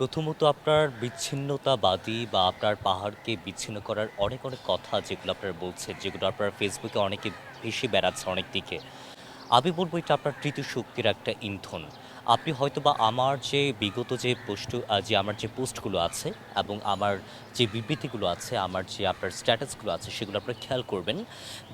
প্রথমত আপনার বিচ্ছিন্নতাবাদী বা আপনার পাহাড়কে বিচ্ছিন্ন করার অনেক অনেক কথা যেগুলো আপনারা বলছেন, যেগুলো আপনার ফেসবুকে অনেকে ভেসে বেড়াচ্ছে অনেক দিকে আমি বলব এটা আপনার তৃতীয় শক্তির একটা ইন্ধন। আপনি হয়তো বা আমার যে বিগত যে পোস্ট যে আমার যে পোস্টগুলো আছে এবং আমার যে বিবৃতিগুলো আছে, আমার যে আপনার স্ট্যাটাসগুলো আছে, সেগুলো আপনারা খেয়াল করবেন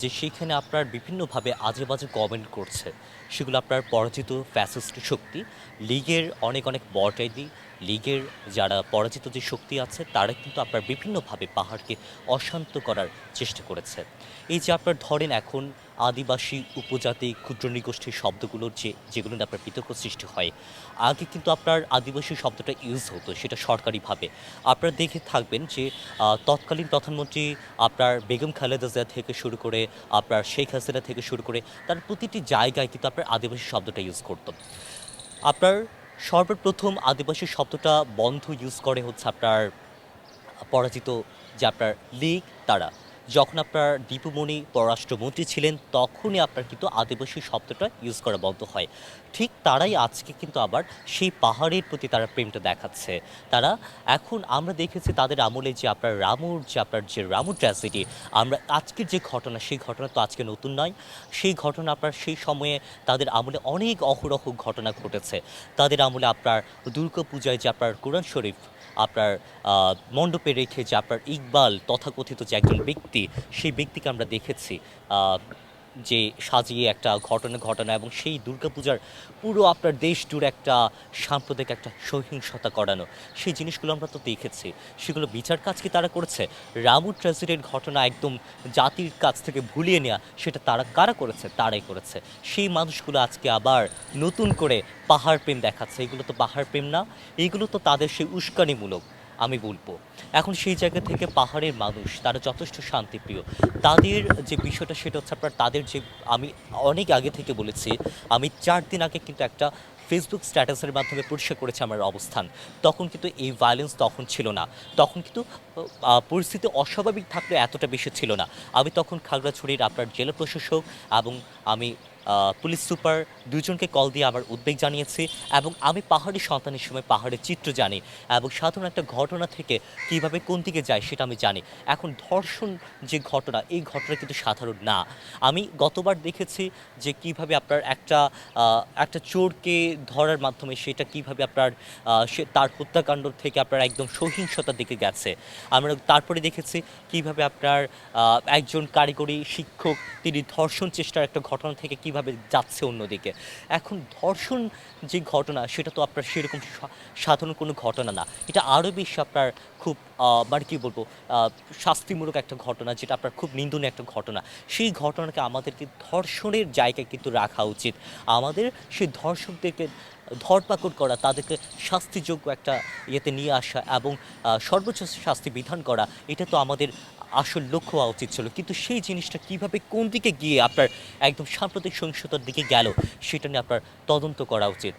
যে সেইখানে আপনার বিভিন্নভাবে আজে বাজে কমেন্ট করছে। সেগুলো আপনার পরাজিত ফ্যাসিস্ট শক্তি, লীগের অনেক অনেক বটাইদি লীগের যারা পরাজিত যে শক্তি আছে, তারা কিন্তু আপনার বিভিন্নভাবে পাহাড়কে অশান্ত করার চেষ্টা করেছে। এই যে আপনার ধরেন এখন আদিবাসী, উপজাতি, ক্ষুদ্র নৃগোষ্ঠীর শব্দগুলোর যে, যেগুলো আপনার বিতর্ক সৃষ্টি হয়, আগে কিন্তু আপনার আদিবাসী শব্দটা ইউজ হতো, সেটা সরকারিভাবে। আপনারা দেখে থাকবেন যে তৎকালীন প্রধানমন্ত্রী আপনার বেগম খালেদা জিয়া থেকে শুরু করে, আপনার শেখ হাসিনা থেকে শুরু করে, তার প্রতিটি জায়গায় কিন্তু আপনার আদিবাসী শব্দটা ইউজ করতো। আপনার সর্বপ্রথম আদিবাসী শব্দটা বন্ধ ইউজ করে হচ্ছে আপনার পরাজিত যে আপনার লীগ তারা। যখন আপনার দীপুমণি পররাষ্ট্রমন্ত্রী ছিলেন, তখনই আপনার কিন্তু আদিবাসী শব্দটা ইউজ করা বন্ধ হয়। ঠিক তারাই আজকে কিন্তু আবার সেই পাহাড়ের প্রতি তারা প্রেমটা দেখাচ্ছে। তারা এখন আমরা দেখেছি তাদের আমলে যে আপনার রামুর, যে আপনার যে রামু ট্র্যাজেডি আমরা আজকের যে ঘটনা, সেই ঘটনা তো আজকে নতুন নয়। সেই ঘটনা আপনার সেই সময়ে তাদের আমলে অনেক অহরহ ঘটনা ঘটেছে। তাদের আমলে আপনার দুর্গাপূজায় যে আপনার কোরআন শরীফ, আপনার মণ্ডপে রেখে যে আপনার ইকবাল তথাকথিত যে একজন ব্যক্তি সেই ব্যক্তিকে আমরা দেখেছি যে সাজিয়ে একটা ঘটনা ঘটনা এবং সেই দুর্গাপূজার পুরো আপনার দেশ জুড়ে একটা সাম্প্রদায়িক একটা সহিংসতা করানো। সেই জিনিসগুলো আমরা তো দেখেছি। সেগুলো বিচার কাজ কি তারা করেছে? রামু ট্র্যাজেডির ঘটনা একদম জাতির কাছ থেকে ভুলিয়ে নেওয়া সেটা তারা কারা করেছে? তারাই করেছে। সেই মানুষগুলো আজকে আবার নতুন করে পাহাড় প্রেম দেখাচ্ছে। এগুলো তো পাহাড় প্রেম না এইগুলো তো তাদের সেই উস্কানিমূলক। আমি বলব। এখন সেই জায়গা থেকে পাহাড়ের মানুষ, তারা যথেষ্ট শান্তিপ্রিয়। তাদের যে বিষয়টা, সেটা হচ্ছে আপনার তাদের যে, আমি অনেক আগে থেকে বলেছি, আমি চার দিন আগে কিন্তু একটা ফেসবুক স্ট্যাটাসের মাধ্যমে পরিষ্কার করেছে আমার অবস্থান। তখন কিন্তু এই ভায়োলেন্স তখন ছিল না। তখন কিন্তু পরিস্থিতি অস্বাভাবিক থাকলে এতটা বেশি ছিল না। আমি তখন খাগড়াছড়ির আপনার জেলা প্রশাসক এবং আমি পুলিশ সুপার দুজনকে কল দিয়ে আমার উদ্বেগ জানিয়েছি এবং আমি পাহাড়ি সন্তানের সময় পাহাড়ের চিত্র জানি এবং সাধারণ একটা ঘটনা থেকে কীভাবে কোন দিকে যায় সেটা আমি জানি। এখন ধর্ষণ যে ঘটনা, এই ঘটনা কিন্তু সাধারণ না। আমি গতবার দেখেছি যে কীভাবে আপনার একটা একটা চোরকে ধরার মাধ্যমে সেটা কীভাবে আপনার সে তার হত্যাকাণ্ড থেকে আপনার একদম সহিংসতার দিকে গেছে। আমরা তারপরে দেখেছি কীভাবে আপনার একজন কারিগরি শিক্ষক তিনি ধর্ষণ চেষ্টার একটা ঘটনা থেকে কীভাবে যাচ্ছে অন্যদিকে। এখন ধর্ষণ যে ঘটনা, সেটা তো আপনার সেরকম সাধারণ কোনো ঘটনা না। এটা আরও বেশি আপনার খুব মানে কী বলব শাস্তিমূলক একটা ঘটনা, যেটা আপনার খুব নিন্দনীয় একটা ঘটনা। সেই ঘটনাকে আমাদেরকে ধর্ষণের জায়গায় কিন্তু রাখা উচিত। আমাদের সেই ধর্ষকদেরকে ধরপাকড় করা, তাদেরকে শাস্তিযোগ্য একটা ইয়েতে নিয়ে আসা এবং সর্বোচ্চ শাস্তি বিধান করা, এটা তো আমাদের আসল লক্ষ্য হওয়া উচিত ছিল। কিন্তু সেই জিনিসটা কীভাবে কোন দিকে গিয়ে আপনার একদম সাম্প্রতিক সহিংসতার দিকে গেল, সেটা নিয়ে আপনার তদন্ত করা উচিত।